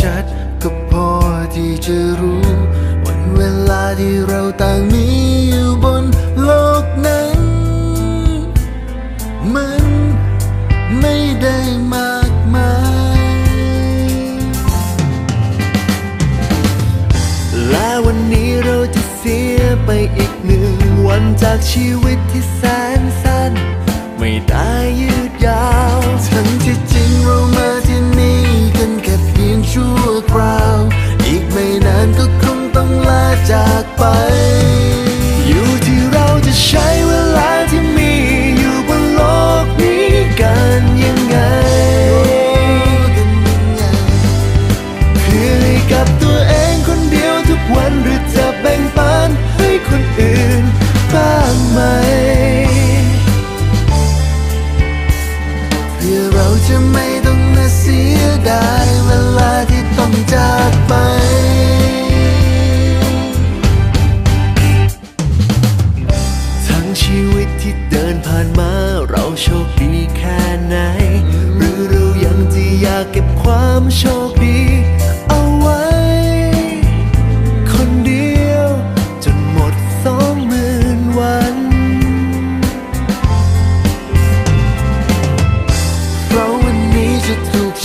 ชัดๆก็พอที่จะรู้ วันเวลาที่เราต่างมีอยู่บนโลกนั้น มันไม่ได้มากมาย และวันนี้เราจะเสียไปอีกหนึ่งวันจากชีวิตที่แสนสั้น ไม่ได้ จะไม่ต้องมาเสียดายเวลาที่ต้องจากไปทั้งชีวิตที่เดินผ่านมาเราโชคดีแค่ไหน หรือเรายังจะอยากเก็บความโชคดี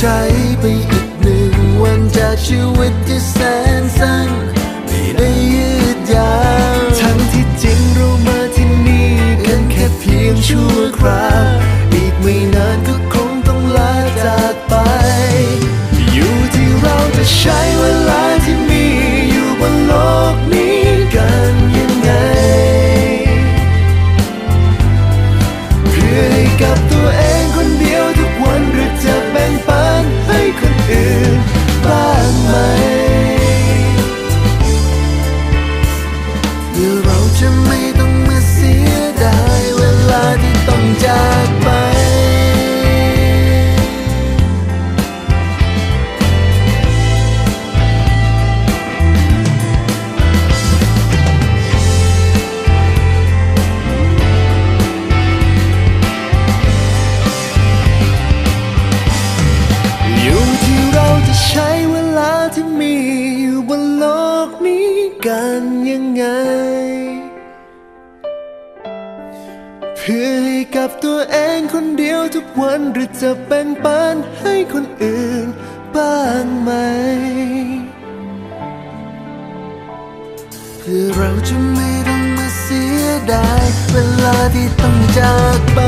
ใช้ไปอีกหนึ่งวันจากชีวิตที่แสนสั้นไม่ได้ยืดยาวทั้งที่จริงเรามาที่นี่กันแค่เพียงชั่วคราวอีกไม่นานก็คงต้องลาจากไป อยู่ที่เราจะใช้เวลาที่มีอยู่บนโลกนี้กันยังไง เพื่อให้กับตัวเอง ไง เพื่อให้กับตัวเองคนเดียวทุกวันหรือจะแบ่งปันให้คนอื่นบ้างไหม เพื่อเราจะไม่ต้องมาเสียดาย เวลาที่ต้องจากไป